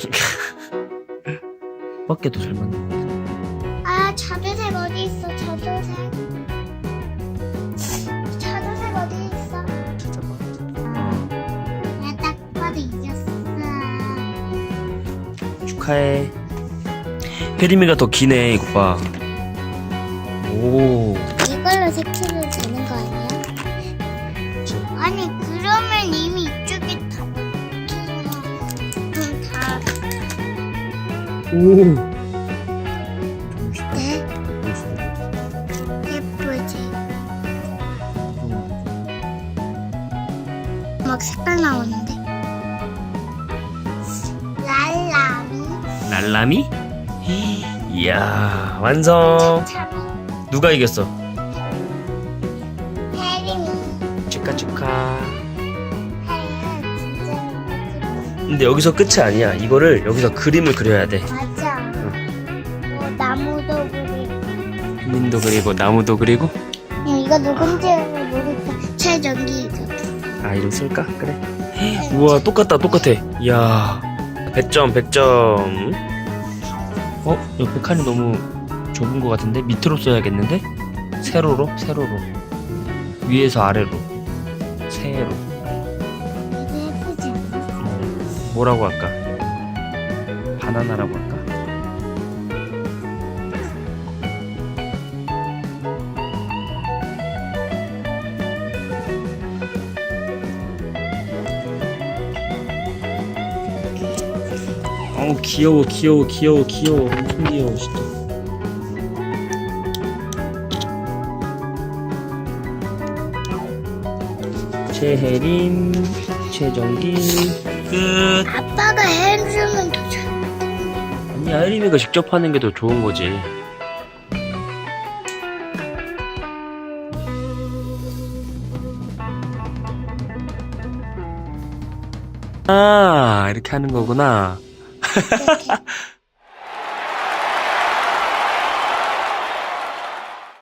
밖에도 잘 맞는 거 같아. 아 자두색 어디 있어 자두색 자두색 어디 있어 찾아봐. 내가 딱 봐도 이겼어 축하해. 혜림이가 더 기네, 이거 봐. 오. 이걸로 색칠을 되는 거 아니야? 아니 그 오. 네? 예쁘지? 막 색깔 나오는데 랄라미 랄라미? 이야, 완성. 참이 누가 이겼어? 해림이 축하, 축하. 근데 여기서 끝이 아니야. 이거를 여기서 그림을 그려야 돼. 맞아 뭐 나무도 그리고 민도 그리고 나무도 그리고. 야, 이거 누군지는 모르겠다 최전기 이거 아, 이름 쓸까? 그래. 우와, 똑같다, 똑같아. 이야, 100점, 100점. 어? 옆에 칸이 너무 좁은 것 같은데? 밑으로 써야겠는데? 세로로? 세로로. 위에서 아래로. 세로. 뭐라고 할까? 바나나라고 할까? 어우 귀여워 귀여워 귀여워 귀여워 엄청 귀여워 진짜 최혜림 최정기 끝. 아빠가 해주면 더 좋아 아니 혜림이가 직접 하는 게 더 좋은 거지. 아 이렇게 하는 거구나